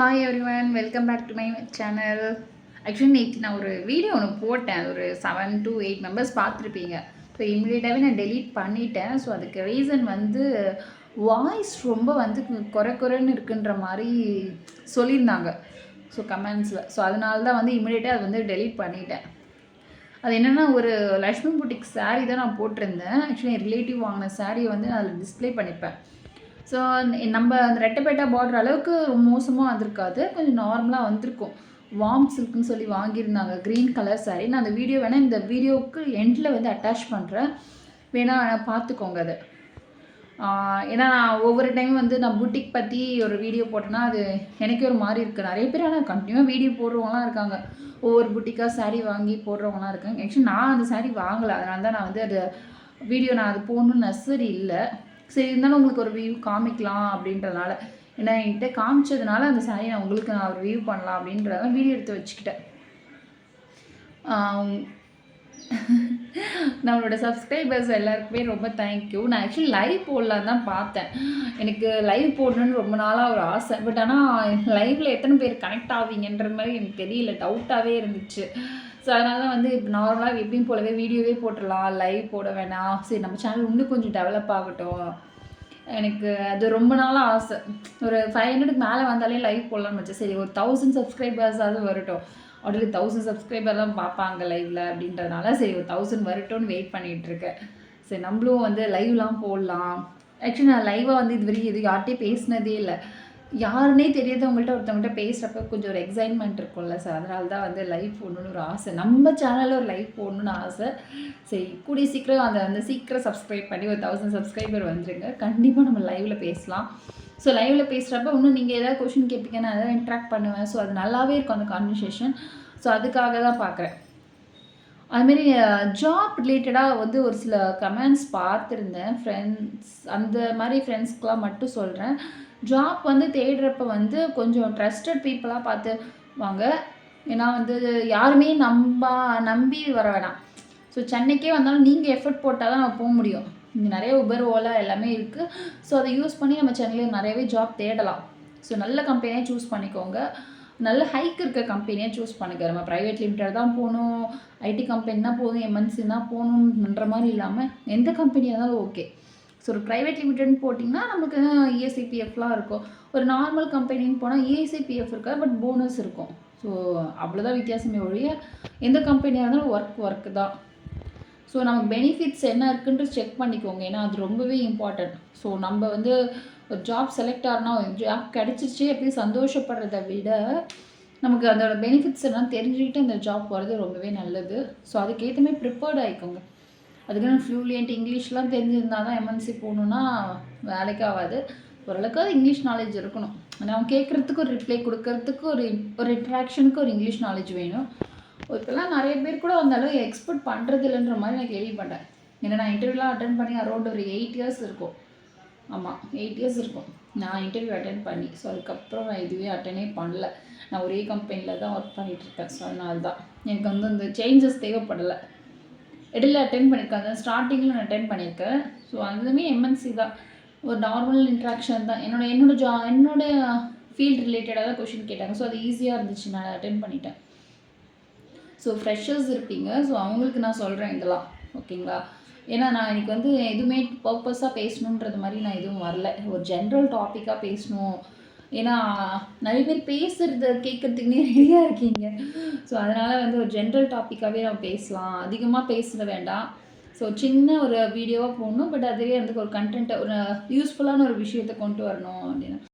Hi everyone welcome back to my channel actually நேற்று நான் ஒரு வீடியோ ஒன்று போட்டேன். ஒரு செவன் டு எயிட் மெம்பர்ஸ் பார்த்துருப்பீங்க. ஸோ இம்மிடியேட்டாகவே நான் டெலீட் பண்ணிட்டேன். ஸோ அதுக்கு ரீசன் வந்து வாய்ஸ் ரொம்ப வந்து குறை குறைன்னு இருக்குன்ற மாதிரி சொல்லியிருந்தாங்க. ஸோ கமெண்ட்ஸில் ஸோ அதனால தான் வந்து இம்மிடியேட்டாக அது வந்து டெலீட் பண்ணிட்டேன். அது என்னென்னா ஒரு லக்ஷ்மி புட்டிக் சாரீ தான் நான் போட்டிருந்தேன். ஆக்சுவலி என் ரிலேட்டிவ் வாங்கின சாரியை வந்து நான் அதில் டிஸ்பிளே பண்ணிப்பேன். ஸோ நம்ம அந்த ரெட்டைப்பேட்டா பார்டர் அளவுக்கு மோசமாக வந்திருக்காது. கொஞ்சம் நார்மலாக வந்திருக்கும். வார்ம் சில்க்னு சொல்லி வாங்கியிருந்தாங்க. க்ரீன் கலர் சாரி நான் அந்த வீடியோ வேணால் இந்த வீடியோவுக்கு எண்டில் வந்து அட்டாச் பண்ணுறேன் வேணால் பார்த்துக்கோங்க அது. ஏன்னா நான் ஒவ்வொரு டைம் வந்து நான் புட்டிக் பற்றி ஒரு வீடியோ போட்டேன்னா அது எனக்கே ஒரு மாதிரி இருக்குது நிறைய பேர் ஆனால் கண்டினியூவாக வீடியோ போடுறவங்களாம் இருக்காங்க. ஒவ்வொரு புட்டிக்காக சாரீ வாங்கி போடுறவங்களாம் இருக்காங்க. ஆக்சுவலி நான் அந்த சாரீ வாங்கலை. அதனால தான் நான் வந்து அது வீடியோ நான் அது போடணும்னு நெசரி இல்லை. சரி இருந்தாலும் உங்களுக்கு ஒரு வியூ காமிக்கலாம் அப்படின்றதுனால. ஏன்னா என்கிட்ட காமிச்சதுனால அந்த சாரி நான் உங்களுக்கு நான் ஒரு வியூ பண்ணலாம் அப்படின்றத வீடியோ எடுத்து வச்சுக்கிட்டேன். நம்மளோட சப்ஸ்கிரைபர்ஸ் எல்லாருக்குமே ரொம்ப தேங்க்யூ நான் ஆக்சுவலி லைவ் போடலான்னு தான் பார்த்தேன். எனக்கு லைவ் போடணுன்னு ரொம்ப நாளாக ஒரு ஆசை. பட் ஆனால் லைவில் எத்தனை பேர் கனெக்ட் ஆவீங்கன்ற மாதிரி எனக்கு தெரியல. டவுட்டாகவே இருந்துச்சு. ஸோ அதனால தான் வந்து இப்போ நார்மலாக எப்படியும் போலவே வீடியோவே போட்டுடலாம். லைவ் போட வேணாம். சரி நம்ம சேனல் இன்னும் கொஞ்சம் டெவலப் ஆகட்டும். எனக்கு அது ரொம்ப நாளாக ஆசை. ஒரு ஃபைவ் ஹண்ட்ரடுக்கு மேலே வந்தாலே லைவ் போடலாம்னு வச்சேன் சரி ஒரு தௌசண்ட் சப்ஸ்கிரைபர்ஸாவது வரட்டும். ஆல்ரெடி தௌசண்ட் சப்ஸ்கிரைபர்லாம் பார்ப்பாங்க லைவில் அப்படின்றதுனால சரி ஒரு தௌசண்ட் வரட்டும்னு வெயிட் பண்ணிகிட்ருக்கேன் சரி நம்மளும் வந்து லைவ்லாம் போடலாம். ஆக்சுவலி நான் லைவாக வந்து இது வரைக்கும் எதுவும் யார்கிட்டயும் பேசினதே இல்லை. யாருன்னே தெரியாதவங்கள்ட்ட ஒருத்தவங்கள்ட்ட பேசுகிறப்ப கொஞ்சம் ஒரு எக்ஸைட்மெண்ட் இருக்கும்ல சார் அதனால தான் வந்து லைவ் போடணுன்னு ஒரு ஆசை. நம்ம சேனலில் ஒரு லைவ் போடணுன்னு ஆசை. சரி கூடிய சீக்கிரம் அதை வந்து சீக்கிரம் சப்ஸ்கிரைப் பண்ணி ஒரு தௌசண்ட் சப்ஸ்கிரைபர் வந்துருங்க. கண்டிப்பாக நம்ம லைவில் பேசலாம். ஸோ லைவில் பேசுகிறப்ப இன்னும் நீங்கள் ஏதாவது கொஷின் கேட்பீங்க நான் ஏதாவது இன்ட்ராக்ட் பண்ணுவேன். ஸோ அது நல்லாவே இருக்கும் அந்த கான்வர்சேஷன் ஸோ அதுக்காக தான் பார்க்குறேன் அதுமாரி ஜாப் ரிலேட்டடாக வந்து ஒரு சில கமெண்ட்ஸ் பார்த்துருந்தேன். ஃப்ரெண்ட்ஸ் அந்த மாதிரி ஃப்ரெண்ட்ஸ்க்கெலாம் மட்டும் சொல்கிறேன் ஜாப் வந்து தேடுறப்ப வந்து கொஞ்சம் ட்ரஸ்டட் பீப்புளாக பார்த்து வாங்க ஏன்னா வந்து யாருமே நம்ப நம்பி வர வேணாம். ஸோ சென்னைக்கே வந்தாலும் நீங்கள் எஃபர்ட் போட்டால் தான் நம்ம போக முடியும். இங்கே நிறைய உபர் ஓலா எல்லாமே இருக்குது ஸோ அதை யூஸ் பண்ணி நம்ம சென்னையில் நிறையவே ஜாப் தேடலாம். ஸோ நல்ல கம்பெனியாக சூஸ் பண்ணிக்கோங்க. நல்ல ஹைக் இருக்க கம்பெனியாக சூஸ் பண்ணிக்க நம்ம ப்ரைவேட் லிமிடெட் தான் போகணும். ஐடி கம்பெனி தான் போதும் எம்என்சி தான் போகணுன்ற மாதிரி இல்லாமல் எந்த கம்பெனியாக இருந்தாலும் ஓகே ஸோ ஒரு ப்ரைவேட் லிமிடெட்னு போட்டிங்கன்னா நமக்கு இஎஸ்ஐபிஎஃப்லாம் இருக்கும். ஒரு நார்மல் கம்பெனின்னு போனால் இஎஸ்ஐபிஎஃப் இருக்கா பட் போனஸ் இருக்கும். ஸோ அவ்வளோதான் வித்தியாசமே ஒழிய எந்த கம்பெனியாக இருந்தாலும் ஒர்க் ஒர்க் தான். ஸோ நமக்கு பெனிஃபிட்ஸ் என்ன இருக்குன்ட்டு செக் பண்ணிக்கோங்க. ஏன்னா அது ரொம்பவே இம்பார்ட்டன்ட் ஸோ நம்ம வந்து ஒரு ஜாப் செலக்ட் ஆகினா ஜாப் கிடச்சிச்சு எப்படி சந்தோஷப்படுறத விட நமக்கு அதோட பெனிஃபிட்ஸ் எல்லாம் தெரிஞ்சுக்கிட்டு அந்த ஜாப் போகிறது ரொம்பவே நல்லது. ஸோ அதுக்கேற்ற மாதிரி ப்ரிப்பேர்ட் ஆகிக்கோங்க அதுக்குன்னு ஃப்ளூலியன்ட் இங்கிலீஷ்லாம் தெரிஞ்சிருந்தால் தான் எம்என்சி போகணுன்னா வேலைக்கு ஆகாது. ஓரளவுக்கு இங்கிலீஷ் நாலேஜ் இருக்கணும். அவங்க கேட்குறதுக்கு ஒரு ரிப்ளை கொடுக்கறதுக்கு ஒரு ஒரு இன்ட்ராக்ஷனுக்கு ஒரு இங்கிலீஷ் நாலேஜ் வேணும். இப்போல்லாம் நிறைய பேர் கூட வந்தாலும் எக்ஸ்போர்ட் எக்ஸ்பெக்ட் பண்ணுறது இல்லைன்ற மாதிரி நான் கேள்விப்பட்டேன். ஏன்னா நான் இன்டர்வியூலாம் அட்டன் பண்ணி அரௌண்ட் ஒரு எயிட் இயர்ஸ் இருக்கும். ஆமாம் எயிட் இயர்ஸ் இருக்கும். நான் இன்டர்வியூ அட்டன் பண்ணி. ஸோ அதுக்கப்புறம் நான் இதுவே அட்டனே பண்ணல. நான் ஒரே கம்பெனியில் தான் ஒர்க் பண்ணிகிட்ருக்கேன் ஸோ அதனால தான் எனக்கு வந்து அந்த சேஞ்சஸ் தேவைப்படலை. இடையில பண்ணியிருக்கேன் பண்ணியிருக்காங்க ஸ்டார்டிங்கில் நான் அட்டன் பண்ணியிருக்கேன். ஸோ அதுவுமே எம்என்சி தான். ஒரு நார்மல் இன்ட்ராக்ஷன் தான். என்னோட என்னோட ஜா என்னோட ஃபீல்ட் ரிலேட்டடாக தான் கொஷின் கேட்டாங்க. ஸோ அது ஈஸியாக இருந்துச்சு. நான் அட்டன் பண்ணிட்டேன். ஸோ ஃப்ரெஷர்ஸ் இருப்பீங்க. ஸோ அவங்களுக்கு நான் சொல்கிறேன் இதெல்லாம். ஓகேங்களா ஏன்னா நான் எனக்கு வந்து எதுவுமே பர்பஸாக பேசணுன்றது மாதிரி நான் எதுவும் வரல. ஒரு ஜென்ரல் டாப்பிக்காக பேசணும். ஏன்னா நிறைய பேர் பேசுகிறத கேட்குறதுக்குனே ரெடியாக இருக்கீங்க. ஸோ அதனால் வந்து ஒரு ஜென்ரல் டாப்பிக்காகவே நம்ம பேசலாம். அதிகமாக பேசுகிற வேண்டாம். ஸோ சின்ன ஒரு வீடியோவாக போடணும். பட் அதுவே வந்து ஒரு கண்டென்ட்டை ஒரு யூஸ்ஃபுல்லான ஒரு விஷயத்தை கொண்டு வரணும் அப்படின்னு.